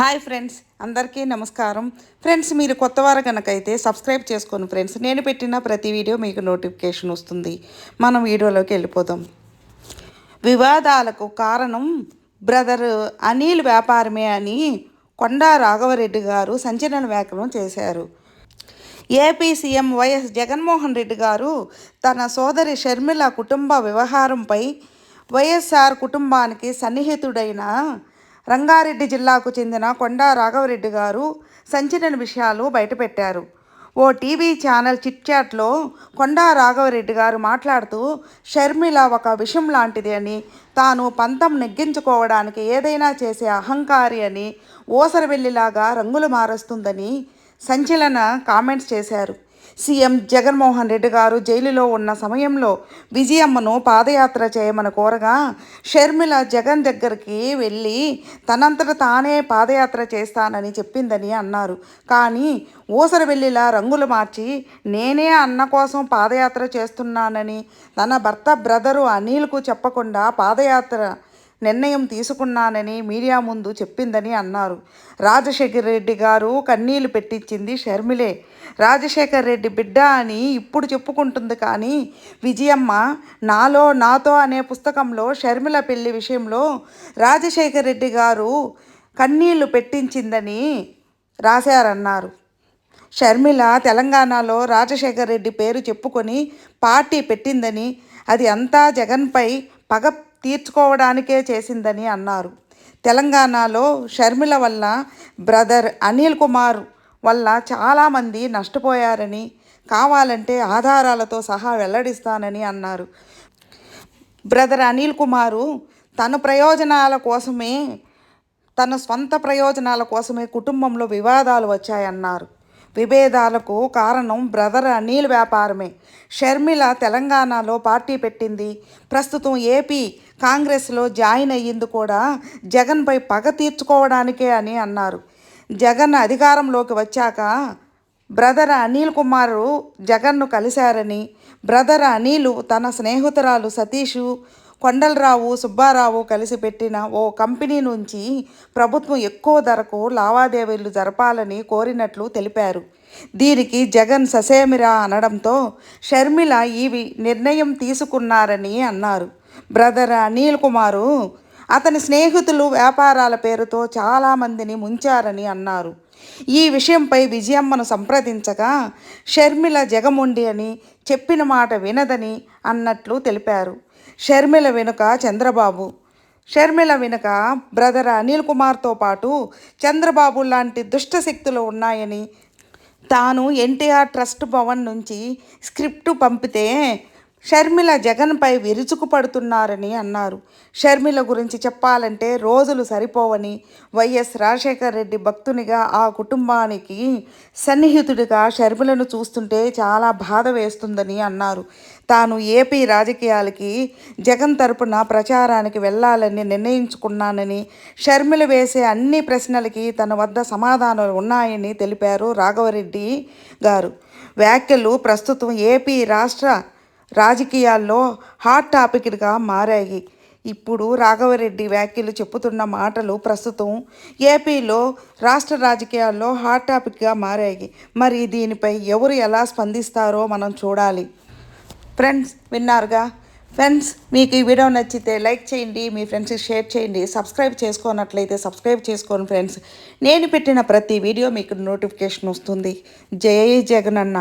Hi friends అందరికీ నమస్కారం. Friends మీరు కొత్త వారు కనుకైతే సబ్స్క్రైబ్ చేసుకోండి ఫ్రెండ్స్ నేను పెట్టిన ప్రతి వీడియో మీకు నోటిఫికేషన్ వస్తుంది. మనం వీడియోలోకి వెళ్ళిపోదాం. వివాదాలకు కారణం బ్రదర్ అనిల్ వ్యాపారమే అని కొండా రాఘవరెడ్డి గారు సంచలన వ్యాఖ్యలు చేశారు. AP CM YS Jaganmohan Reddy గారు తన సోదరి షర్మిల కుటుంబ వ్యవహారంపై వైఎస్ఆర్ కుటుంబానికి సన్నిహితుడైన రంగారెడ్డి జిల్లాకు చెందిన కొండా రాఘవరెడ్డి గారు సంచలన విషయాలు బయటపెట్టారు. ఓ టీవీ ఛానల్ చిట్చాట్లో కొండా రాఘవరెడ్డి గారు మాట్లాడుతూ షర్మిల ఒక విషం లాంటిది అని తాను పంతం నెగ్గించుకోవడానికి ఏదైనా చేసే అహంకారి అని ఓసరవెల్లిలాగా రంగులు మారుస్తుందని సంచలన కామెంట్స్ చేశారు. సీఎం జగన్మోహన్ రెడ్డి గారు జైలులో ఉన్న సమయంలో విజయమ్మను పాదయాత్ర చేయమని కోరగా షర్మిల జగన్ దగ్గరికి వెళ్ళి తనంతట తానే పాదయాత్ర చేస్తానని చెప్పిందని అన్నారు. కానీ ఊసరవెల్లిలా రంగులు మార్చి నేనే అన్న కోసం పాదయాత్ర చేస్తున్నానని తన భర్త బ్రదరు అనిల్కు చెప్పకుండా పాదయాత్ర నిర్ణయం తీసుకున్నానని మీడియా ముందు చెప్పిందని అన్నారు. రాజశేఖర్ రెడ్డి గారు కన్నీళ్ళు పెట్టించింది షర్మిలే. రాజశేఖర్ రెడ్డి బిడ్డ అని ఇప్పుడు చెప్పుకుంటుంది కానీ విజయమ్మ నాలో నాతో అనే పుస్తకంలో షర్మిల పెళ్ళి విషయంలో రాజశేఖర్ రెడ్డి గారు కన్నీళ్ళు పెట్టించిందని రాశారన్నారు. షర్మిల తెలంగాణలో రాజశేఖర్ రెడ్డి పేరు చెప్పుకొని పార్టీ పెట్టిందని అది అంతా జగన్పై పగ తీర్చుకోవడానికే చేసిందని అన్నారు. తెలంగాణలో షర్మిల వల్ల బ్రదర్ అనిల్ కుమార్ వల్ల చాలామంది నష్టపోయారని కావాలంటే ఆధారాలతో సహా వెల్లడిస్తానని అన్నారు. బ్రదర్ అనిల్ కుమారు తన ప్రయోజనాల కోసమే తన సొంత ప్రయోజనాల కోసమే కుటుంబంలో వివాదాలు వచ్చాయన్నారు. విభేదాలకు కారణం బ్రదర్ అనిల్ వ్యాపారమే. షర్మిల తెలంగాణలో పార్టీ పెట్టింది. ప్రస్తుతం ఏపీ కాంగ్రెస్లో జాయిన్ అయ్యింది కూడా జగన్పై పగ తీర్చుకోవడానికే అని అన్నారు. జగన్ అధికారంలోకి వచ్చాక బ్రదర్ అనిల్ కుమారు జగన్ను కలిశారని బ్రదర్ అనిలు తన స్నేహితురాలు సతీషు కొండలరావు సుబ్బారావు కలిసి పెట్టిన ఓ కంపెనీ నుంచి ప్రభుత్వం ఎక్కువ ధరకు లావాదేవీలు జరపాలని కోరినట్లు తెలిపారు. దీనికి జగన్ ససేమిరా అనడంతో షర్మిల ఈ నిర్ణయం తీసుకున్నారని అన్నారు. బ్రదర్ అనిల్ కుమారు అతని స్నేహితులు వ్యాపారాల పేరుతో చాలామందిని ముంచారని అన్నారు. ఈ విషయంపై విజయమ్మను సంప్రదించగా షర్మిల జగముండి అని చెప్పిన మాట వినదని అన్నట్లు తెలిపారు. షర్మిల వెనుక చంద్రబాబు. షర్మిల వెనుక బ్రదర్ అనిల్ కుమార్తో పాటు చంద్రబాబు లాంటి దుష్ట శక్తులు ఉన్నాయని తాను ఎన్టీఆర్ ట్రస్ట్ భవన్ నుంచి స్క్రిప్టు పంపితే షర్మిల జగన్పై విరుచుకుపడుతున్నారని అన్నారు. షర్మిల గురించి చెప్పాలంటే రోజులు సరిపోవని వైఎస్ రాజశేఖర్ రెడ్డి భక్తునిగా ఆ కుటుంబానికి సన్నిహితుడిగా షర్మిలను చూస్తుంటే చాలా బాధ వేస్తుందని అన్నారు. తాను ఏపీ రాజకీయాలకి జగన్ తరపున ప్రచారానికి వెళ్ళాలని నిర్ణయించుకున్నానని షర్మిల వేసే అన్ని ప్రశ్నలకి తన వద్ద సమాధానాలు ఉన్నాయని తెలిపారు రాఘవరెడ్డి గారు. వ్యాఖ్యలు ప్రస్తుతం ఏపీ రాష్ట్ర రాజకీయాల్లో హాట్ టాపిక్గా మారాయి. ఇప్పుడు రాఘవరెడ్డి వ్యాఖ్యలు చెప్పుతున్న మాటలు ప్రస్తుతం ఏపీలో రాష్ట్ర రాజకీయాల్లో హాట్ టాపిక్గా మారాయి. మరి దీనిపై ఎవరు ఎలా స్పందిస్తారో మనం చూడాలి. ఫ్రెండ్స్ విన్నారుగా? ఫ్రెండ్స్ మీకు ఈ వీడియో నచ్చితే లైక్ చేయండి మీ ఫ్రెండ్స్కి షేర్ చేయండి సబ్స్క్రైబ్ చేసుకోనట్లయితే సబ్స్క్రైబ్ చేసుకోండి ఫ్రెండ్స్. నేను పెట్టిన ప్రతి వీడియో మీకు నోటిఫికేషన్ వస్తుంది. జై జగన్ అన్న